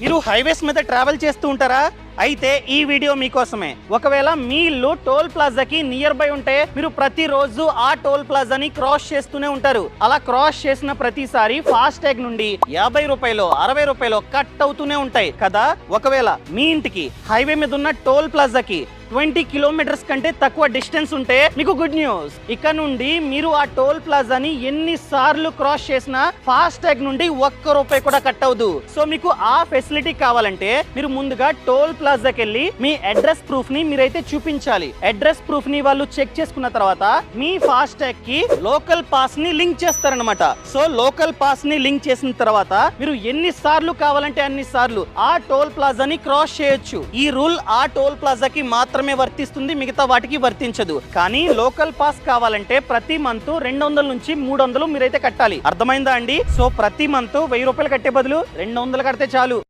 మీరు హైవేస్ మీద ట్రావెల్ చేస్తూ ఉంటారా? అయితే ఈ వీడియో మీకోసమే. ఒకవేళ మీ ఇల్లు టోల్ ప్లాజాకి నియర్ బై ఉంటే మీరు ప్రతిరోజు ఆ టోల్ ప్లాజాని క్రాస్ చేస్తూనే ఉంటారు. అలా క్రాస్ చేసిన ప్రతిసారి ఫాస్ట్ ట్యాగ్ నుండి యాభై రూపాయలు అరవై రూపాయలు కట్ అవుతూనే ఉంటాయి కదా? ఒకవేళ మీ ఇంటికి హైవే మీద ఉన్న టోల్ ప్లాజాకి ట్వంటీ కిలోమీటర్స్ కంటే తక్కువ డిస్టెన్స్ ఉంటే మీకు గుడ్ న్యూస్. ఇక్కడ నుండి మీరు ఆ టోల్ ప్లాజాని ఎన్ని సార్లు క్రాస్ చేసినా ఫాస్ట్ ట్యాగ్ నుండి ఒక్క రూపాయి కూడా కట్ అవ్వదు. సో మీకు ఆ ఫెసిలిటీ కావాలంటే మీరు ముందుగా టోల్ ప్లాజాకి వెళ్ళి మీ అడ్రస్ ప్రూఫ్ని మీరైతే చూపించాలి. అడ్రస్ ప్రూఫ్ని వాళ్ళు చెక్ చేసుకున్న తర్వాత మీ ఫాస్ట్ ట్యాగ్కి లోకల్ పాస్ని లింక్ చేస్తారనమాట సో లోకల్ పాస్ని లింక్ చేసిన తర్వాత మీరు ఎన్ని సార్లు కావాలంటే అన్ని సార్లు ఆ టోల్ ప్లాజాని క్రాస్ చేయొచ్చు. ఈ రూల్ ఆ టోల్ ప్లాజాకి మాత్రం మాత్రమే వర్తిస్తుంది మిగతా వాటికి వర్తించదు. కానీ లోకల్ పాస్ కావాలంటే ప్రతి మంత్ రెండు వందల నుంచి మూడు వందలు మీరైతే కట్టాలి. అర్థమైందా అండి? సో ప్రతి మంత్ వెయ్యి రూపాయలు కట్టే బదులు రెండు వందలు కడితే చాలు.